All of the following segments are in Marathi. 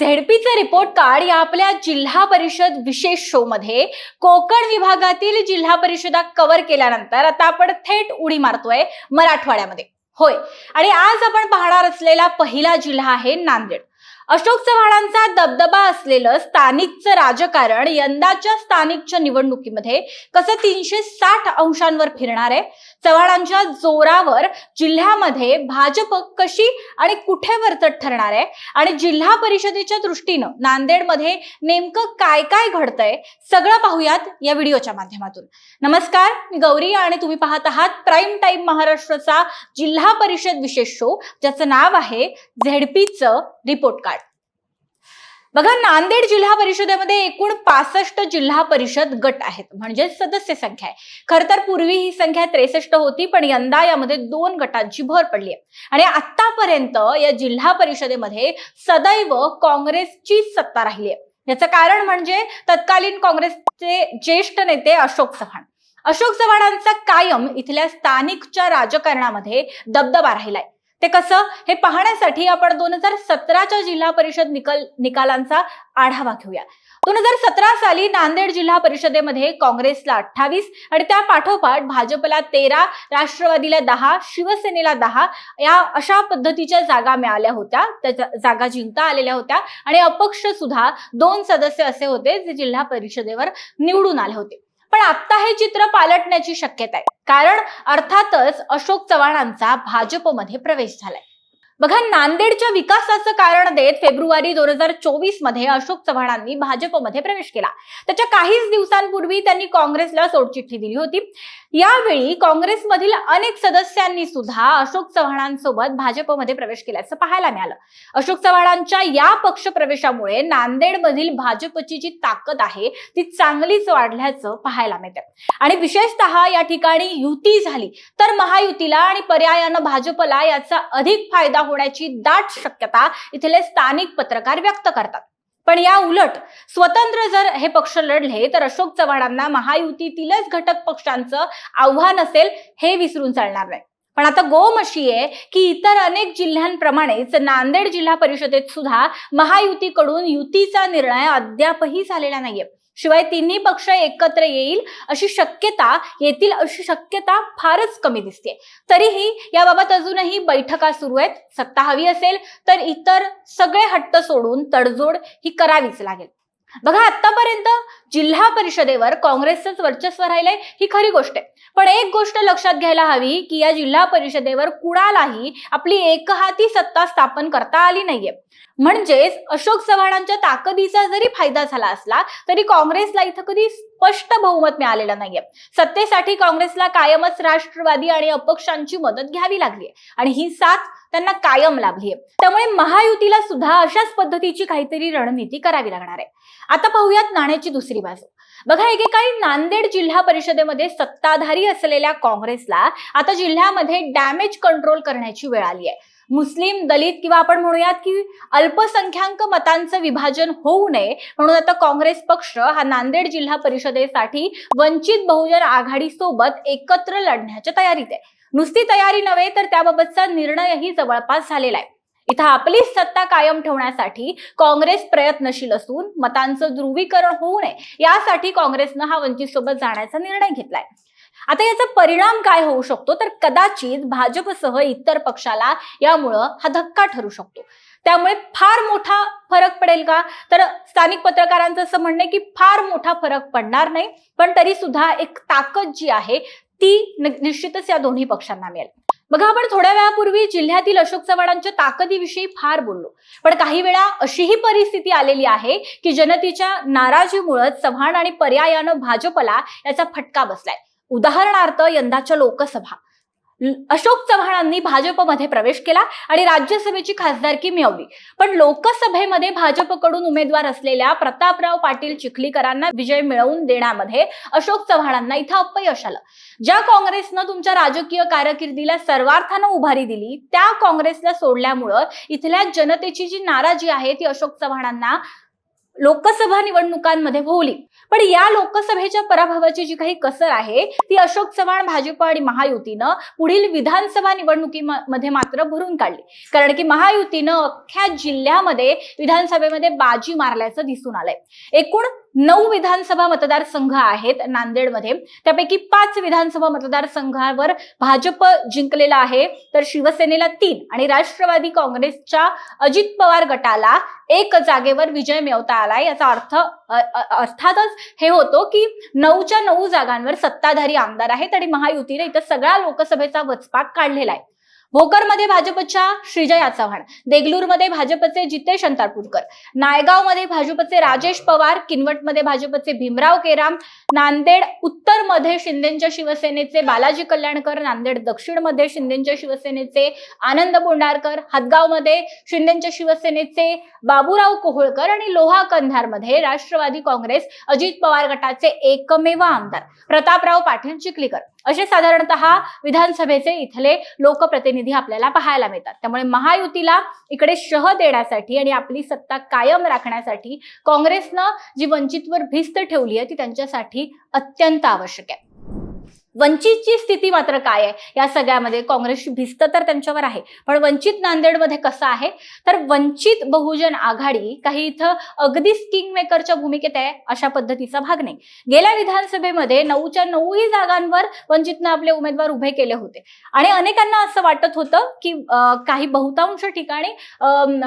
झेडपीचे रिपोर्ट कार्ड या आपल्या जिल्हा परिषद विशेष शो मध्ये कोकण विभागातील जिल्हा परिषदा कव्हर केल्यानंतर आता आपण थेट उडी मारतोय मराठवाड्यामध्ये. होय. आणि आज आपण पाहणार असलेला पहिला जिल्हा आहे नांदेड. अशोक चव्हाणांचा दबदबा असलेलं स्थानिकचं राजकारण यंदाच्या स्थानिकच्या निवडणुकीमध्ये कसं तीनशे साठ अंशांवर फिरणार आहे? चव्हाणांच्या जोरावर जिल्ह्यामध्ये भाजप कशी आणि कुठे वरचट ठरणार आहे? आणि जिल्हा परिषदेच्या दृष्टीनं नांदेडमध्ये नेमकं काय काय घडतंय? सगळं पाहूयात या व्हिडिओच्या माध्यमातून. नमस्कार मी गौरी आणि तुम्ही पाहत आहात प्राईम टाईम महाराष्ट्राचा जिल्हा परिषद विशेष शो ज्याचं नाव आहे झेडपीचं रिपोर्ट कार्ड बघा नांदेड जिल्हा परिषदेमध्ये एकूण पासष्ट जिल्हा परिषद गट आहेत म्हणजे सदस्य संख्या आहे. खर तर पूर्वी ही संख्या त्रेसष्ट होती पण यंदा यामध्ये दोन गटांची भर पडली आहे. आणि आतापर्यंत या जिल्हा परिषदेमध्ये सदैव काँग्रेसचीच सत्ता राहिली आहे. याचं कारण म्हणजे तत्कालीन काँग्रेसचे ज्येष्ठ नेते अशोक चव्हाण. अशोक चव्हाणांचा कायम इथल्या स्थानिकच्या राजकारणामध्ये दबदबा राहिलाय. ते कसं? हे पाहण्यासाठी आपण दोन हजार सतराच्या जिल्हा परिषद निकाल निकालांचा आढावा घेऊया. दोन हजार सतरा साली नांदेड जिल्हा परिषदेमध्ये काँग्रेसला अठ्ठावीस आणि त्या पाठोपाठ भाजपला तेरा राष्ट्रवादीला दहा शिवसेनेला दहा या अशा पद्धतीच्या जागा मिळाल्या होत्या. त्या जागा जिंकता आलेल्या होत्या आणि अपक्ष सुद्धा दोन सदस्य असे होते जे जिल्हा परिषदेवर निवडून आले होते. पण आता हे चित्र पालटण्याची शक्यता आहे. कारण अर्थातच अशोक चव्हाणांचा भाजपमध्ये प्रवेश झालाय. बघा नांदेडच्या विकासाचं कारण देत फेब्रुवारी दोन हजार चोवीसमध्ये अशोक चव्हाणांनी भाजपमध्ये प्रवेश केला. त्याच्या काहीच दिवसांपूर्वी त्यांनी काँग्रेसला सोडचिठ्ठी दिली होती. यावेळी काँग्रेसमधील अनेक सदस्यांनी सुद्धा अशोक चव्हाणांसोबत भाजपमध्ये प्रवेश केल्याचं पाहायला मिळालं. अशोक चव्हाणांच्या या पक्ष प्रवेशामुळे नांदेडमधील भाजपची जी ताकद आहे ती चांगलीच वाढल्याचं पाहायला मिळतं आणि विशेषतः या ठिकाणी युती झाली तर महायुतीला आणि पर्यायानं भाजपला याचा अधिक फायदा होण्याची दाट शक्यता इथले स्थानिक पत्रकार व्यक्त करतात. पण या उलट स्वतंत्र जर हे पक्ष लढले तर अशोक चव्हाणांना महायुतीतीलच घटक पक्षांचं आव्हान असेल हे विसरून चालणार नाही. पण आता गोम अशी आहे की इतर अनेक जिल्ह्यांप्रमाणेच नांदेड जिल्हा परिषदेत सुद्धा महायुतीकडून युतीचा निर्णय अद्यापही झालेला नाहीये. शिवाय तिन्ही पक्ष एकत्र येईल अशी शक्यता येतील अशी शक्यता फारच कमी दिसते. तरीही याबाबत अजूनही बैठका सुरू आहेत. सत्ता हवी असेल तर इतर सगळे हट्ट सोडून तडजोड ही करावीच लागेल. बघा आतापर्यंत जिल्हा परिषदेवर काँग्रेसचंच वर्चस्व राहिलंय ही खरी गोष्ट आहे. पण एक गोष्ट लक्षात घ्यायला हवी की या जिल्हा परिषदेवर कुणालाही आपली एकहाती सत्ता स्थापन करता आली नाहीये. म्हणजेच अशोक चव्हाणांच्या ताकदीचा जरी फायदा झाला असला तरी काँग्रेसला इथं कधी स्पष्ट बहुमत मिळालेलं नाहीये. सत्तेसाठी काँग्रेसला कायमच राष्ट्रवादी आणि अपक्षांची मदत घ्यावी लागली आणि ही साथ त्यांना कायम लाभली त्यामुळे महायुतीला सुद्धा अशाच पद्धतीची काहीतरी रणनीती करावी लागणार आहे. आता पाहूयात नाण्याची दुसरी बाजू. बघा एकेकाळी नांदेड जिल्हा परिषदेमध्ये सत्ताधारी असलेल्या काँग्रेसला आता जिल्ह्यामध्ये डॅमेज कंट्रोल करण्याची वेळ आली आहे मुस्लिम दलित किंवा आपण म्हणूयात की अल्पसंख्याक मतांचं विभाजन होऊ नये म्हणून आता काँग्रेस पक्ष हा नांदेड जिल्हा परिषदेसाठी वंचित बहुजन आघाडी सोबत एकत्र लढण्याच्या तयारीत आहे. नुसती तयारी नव्हे तर त्याबाबतचा निर्णयही जवळपास झालेला आहे. इथं आपलीच सत्ता कायम ठेवण्यासाठी काँग्रेस प्रयत्नशील असून मतांचं ध्रुवीकरण होऊ नये यासाठी काँग्रेसनं हा वंचित सोबत जाण्याचा निर्णय घेतलाय. आता याचा परिणाम काय होऊ शकतो? तर कदाचित भाजपसह इतर पक्षाला यामुळं हा धक्का ठरू शकतो. त्यामुळे फार मोठा फरक पडेल का? तर स्थानिक पत्रकारांचं असं म्हणणं की फार मोठा फरक पडणार नाही पण तरी सुद्धा एक ताकद जी आहे ती निश्चितच या दोन्ही पक्षांना मिळेल. बघा आपण थोड्या वेळापूर्वी जिल्ह्यातील अशोक चव्हाणांच्या ताकदीविषयी फार बोललो. पण काही वेळा अशीही परिस्थिती आलेली आहे की जनतेच्या नाराजीमुळे चव्हाण आणि पर्यायानं भाजपला याचा फटका बसलाय. उदाहरणार्थ यंदाच्या लोकसभा. अशोक चव्हाणांनी भाजपमध्ये प्रवेश केला आणि राज्यसभेची खासदारकी मिळवली. पण लोकसभेमध्ये भाजपकडून उमेदवार असलेल्या प्रतापराव पाटील चिखलीकरांना विजय मिळवून देण्यामध्ये अशोक चव्हाणांना इथं अपयश आलं. ज्या काँग्रेसनं तुमच्या राजकीय कारकिर्दीला सर्वार्थानं उभारी दिली त्या काँग्रेसला सोडल्यामुळं इथल्या जनतेची जी नाराजी आहे ती अशोक चव्हाणांना लोकसभा निवडणुकांमध्ये भोवली पण या लोकसभेच्या पराभवाची जी काही कसर आहे ती अशोक चव्हाण भाजप आणि महायुतीनं पुढील विधानसभा निवडणुकीमध्ये मात्र भरून काढली. कारण की महायुतीनं अख्ख्या जिल्ह्यामध्ये विधानसभेमध्ये बाजी मारल्याचं दिसून आलंय. एकूण नऊ विधानसभा मतदारसंघ आहेत नांदेडमध्ये. त्यापैकी पाच विधानसभा मतदारसंघावर भाजप जिंकलेला आहे. तर शिवसेनेला तीन आणि राष्ट्रवादी काँग्रेसच्या अजित पवार गटाला एक जागेवर विजय मिळवता आला याचा अर्थ अर्थातच हे होतो की नऊच्या नऊ जागांवर सत्ताधारी आमदार आहेत आणि महायुतीने इथं सगळ्या लोकसभेचा वचपाक काढलेला आहे. भोकरमध्ये भाजपच्या श्रीजया चव्हाण देगलूरमध्ये भाजपचे जितेश अंतारपूरकर नायगावमध्ये भाजपचे राजेश पवार किनवटमध्ये भाजपचे भीमराव केराम नांदेड उत्तरमध्ये शिंदेच्या शिवसेनेचे बालाजी कल्याणकर नांदेड दक्षिणमध्ये शिंदेच्या शिवसेनेचे आनंद बोंडारकर हदगावमध्ये शिंदेच्या शिवसेनेचे बाबूराव कोहळकर आणि लोहा कंधारमध्ये राष्ट्रवादी काँग्रेस अजित पवार गटाचे एकमेव आमदार प्रतापराव पाटील चिखलीकर. असे साधारणतः विधानसभेचे इथले लोकप्रतिनिधी आपल्याला पाहायला मिळतात. त्यामुळे महायुतीला इकडे शह देण्यासाठी आणि आपली सत्ता कायम राखण्यासाठी काँग्रेसनं जी वंचितवर भिस्त ठेवली आहे ती त्यांच्यासाठी अत्यंत आवश्यक आहे. वंचितची स्थिती मात्र काय आहे? या सगळ्यामध्ये काँग्रेसची भिस्त तर त्यांच्यावर आहे. पण वंचित नांदेडमध्ये कसं आहे? तर वंचित बहुजन आघाडी काही इथं अगदीच किंग मेकरच्या भूमिकेत आहे अशा पद्धतीचा भाग नाही. गेल्या विधानसभेमध्ये नऊच्या नऊही जागांवर वंचितनं आपले उमेदवार उभे केले होते. आणि अनेकांना असं वाटत होतं की काही बहुतांश ठिकाणी अं,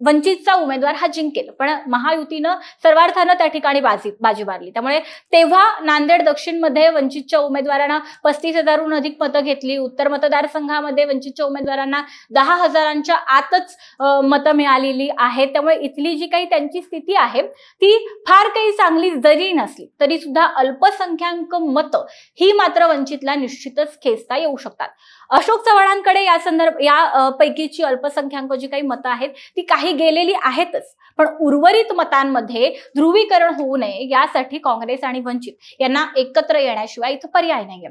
वंचितचा उमेदवार हा जिंकेल. पण महायुतीनं सर्वार्थानं त्या ठिकाणी बाजी बाजी मारली. त्यामुळे तेव्हा नांदेड दक्षिणमध्ये वंचितच्या उमेदवारांना पस्तीस हजारहून अधिक मतं घेतली. उत्तर मतदारसंघामध्ये वंचितच्या उमेदवारांना दहा हजारांच्या आतच मतं मिळालेली आहेत. त्यामुळे इथली जी काही त्यांची स्थिती आहे ती फार काही चांगली जरी नसली तरी सुद्धा अल्पसंख्याक मतं ही मात्र वंचितला निश्चितच खेचता येऊ शकतात. अशोक चव्हाणांकडे या संदर्भ या पैकीची अल्पसंख्याक जी काही मतं आहेत ती काही गेलेली आहेतच. पण उर्वरित मतांमध्ये ध्रुवीकरण होऊ नये यासाठी काँग्रेस आणि वंचित यांना एकत्र येण्याशिवाय इथं पर्याय नाहीये.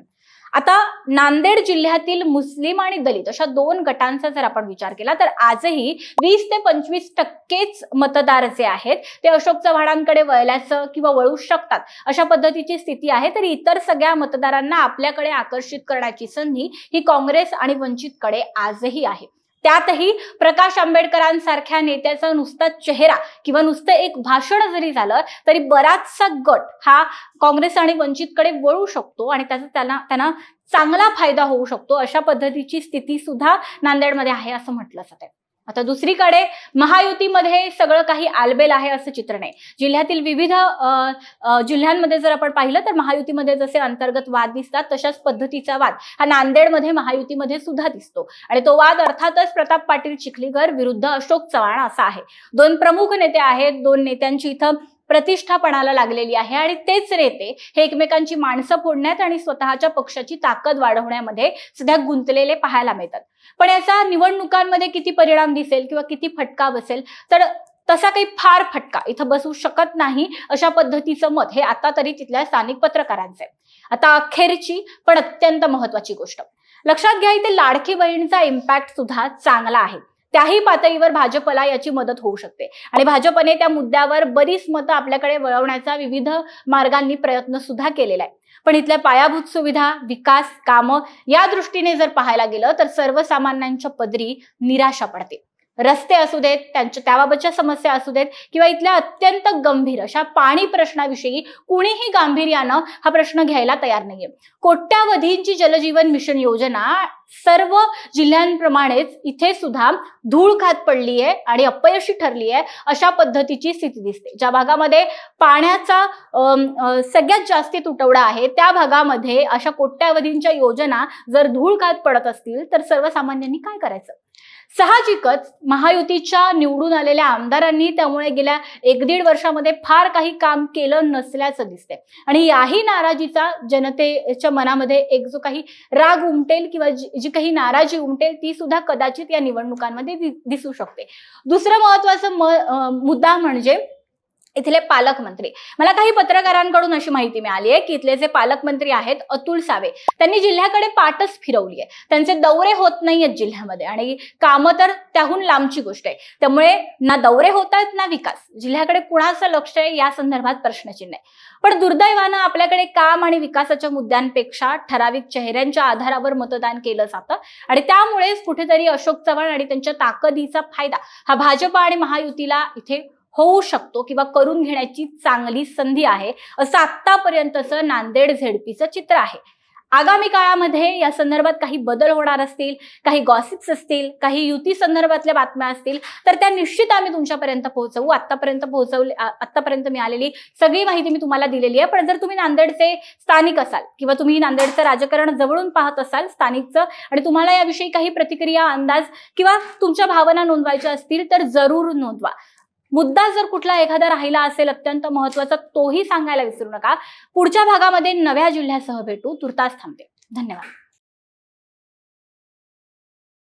आता नांदेड जिल्ह्यातील मुस्लिम आणि दलित अशा दोन गटांचा जर आपण विचार केला तर आजही वीस ते पंचवीस टक्केच मतदार जे आहेत ते अशोक चव्हाणांकडे वळल्याचं किंवा वळू शकतात अशा पद्धतीची स्थिती आहे तर इतर सगळ्या मतदारांना आपल्याकडे आकर्षित करण्याची संधी ही काँग्रेस आणि वंचितकडे आजही आहे. त्यातही प्रकाश आंबेडकरांसारख्या नेत्याचा नुसता चेहरा किंवा नुसतं एक भाषण जरी झालं तरी बराचसा गट हा काँग्रेस आणि वंचितकडे वळू शकतो आणि त्याचा त्यांना त्यांना चांगला फायदा होऊ शकतो अशा पद्धतीची स्थिती सुद्धा नांदेडमध्ये आहे असं म्हटलं जातं आता दुसरीकडे महायुतीमध्ये सगळं काही आलबेल आहे असं चित्र नाही. जिल्ह्यातील विविध जिल्ह्यांमध्ये जर आपण पाहिलं तर महायुतीमध्ये जसे अंतर्गत वाद दिसतात तशाच पद्धतीचा वाद हा नांदेडमध्ये महायुतीमध्ये सुद्धा दिसतो. आणि तो वाद अर्थातच प्रताप पाटील चिखलीकर विरुद्ध अशोक चव्हाण असा आहे. दोन प्रमुख नेते आहेत दोन नेत्यांची इथं प्रतिष्ठा पणाला लागलेली आहे आणि तेच नेते हे एकमेकांची माणसं फोडण्यात आणि स्वतःच्या पक्षाची ताकद वाढवण्यामध्ये सध्या गुंतलेले पाहायला मिळतात. पण याचा निवडणुकांमध्ये किती परिणाम दिसेल किंवा किती फटका बसेल? तर तसा काही फार फटका इथं बसू शकत नाही अशा पद्धतीचं मत हे आता तरी तिथल्या स्थानिक पत्रकारांचं आहे. आता अखेरची पण अत्यंत महत्वाची गोष्ट. लक्षात घ्या इथे लाडकी बहीणचा इम्पॅक्ट सुद्धा चांगला आहे. त्याही पातळीवर भाजपला याची मदत होऊ शकते. आणि भाजपने त्या मुद्द्यावर बरीच मतं आपल्याकडे वळवण्याचा विविध मार्गांनी प्रयत्न सुद्धा केलेला आहे. पण इथल्या पायाभूत सुविधा विकास कामं या दृष्टीने जर पाहायला गेलं तर सर्वसामान्यांच्या पदरी निराशा पडते. रस्ते असू देत त्यांच्या त्याबाबतच्या समस्या असू देत किंवा इथल्या अत्यंत गंभीर अशा पाणी प्रश्नाविषयी कुणीही गांभीर्यानं हा प्रश्न घ्यायला तयार नाहीये. कोट्यावधींची जलजीवन मिशन योजना सर्व जिल्ह्यांप्रमाणेच इथे सुद्धा धूळ खात पडली आहे आणि अपयशी ठरली आहे अशा पद्धतीची स्थिती दिसते. ज्या भागामध्ये पाण्याचा सगळ्यात जास्ती तुटवडा आहे त्या भागामध्ये अशा कोट्यावधींच्या योजना जर धूळ खात पडत असतील तर सर्वसामान्यांनी काय करायचं? साहजिकच महायुतीच्या निवडून आलेल्या आमदारांनी त्यामुळे गेल्या एक दीड वर्षामध्ये फार काही काम केलं नसल्याचं दिसतंय. आणि याही नाराजीचा जनतेच्या मनामध्ये एक जो काही राग उमटेल किंवा जी जी काही नाराजी उमटेल ती सुद्धा कदाचित या निवडणुकांमध्ये दिसू शकते. दुसरं महत्वाचं म मुद्दा म्हणजे इथले पालकमंत्री. मला काही पत्रकारांकडून अशी माहिती मिळाली आहे की इथले जे पालकमंत्री आहेत अतुल सावे त्यांनी जिल्ह्याकडे पाठच फिरवली आहे. त्यांचे दौरे होत नाहीयेत जिल्ह्यामध्ये आणि कामं तर त्याहून लांबची गोष्ट आहे. त्यामुळे ना दौरे होत आहेत ना विकास. जिल्ह्याकडे कुणाचं लक्ष आहे या संदर्भात प्रश्नचिन्ह आहे. पण दुर्दैवानं आपल्याकडे काम आणि विकासाच्या मुद्द्यांपेक्षा ठराविक चेहऱ्यांच्या आधारावर मतदान केलं जातं आणि त्यामुळेच कुठेतरी अशोक चव्हाण आणि त्यांच्या ताकदीचा फायदा हा भाजप आणि महायुतीला इथे होऊ शकतो किंवा करून घेण्याची चांगली संधी आहे असं आत्तापर्यंतचं नांदेड झेडपीचं चित्र आहे. आगामी काळामध्ये या संदर्भात काही बदल होणार असतील काही गॉसिप्स असतील काही युती संदर्भातल्या बातम्या असतील तर त्या निश्चित आम्ही तुमच्यापर्यंत पोहोचवू. आतापर्यंत पोहोचवले आत्तापर्यंत आतापर्यंत मिळालेली सगळी माहिती मी तुम्हाला दिलेली आहे. पण जर तुम्ही नांदेडचे स्थानिक असाल किंवा तुम्ही नांदेडचं राजकारण जवळून पाहत असाल स्थानिकचं आणि तुम्हाला याविषयी काही प्रतिक्रिया अंदाज किंवा तुमच्या भावना नोंदवायच्या असतील तर जरूर नोंदवा. मुद्दा जर कुठला एखादा राहिला असेल अत्यंत महत्त्वाचा तोही सांगायला विसरू नका. पुढच्या भागामध्ये नव्या जिल्ह्यासह भेटू. तुर्तास थांबते. धन्यवाद.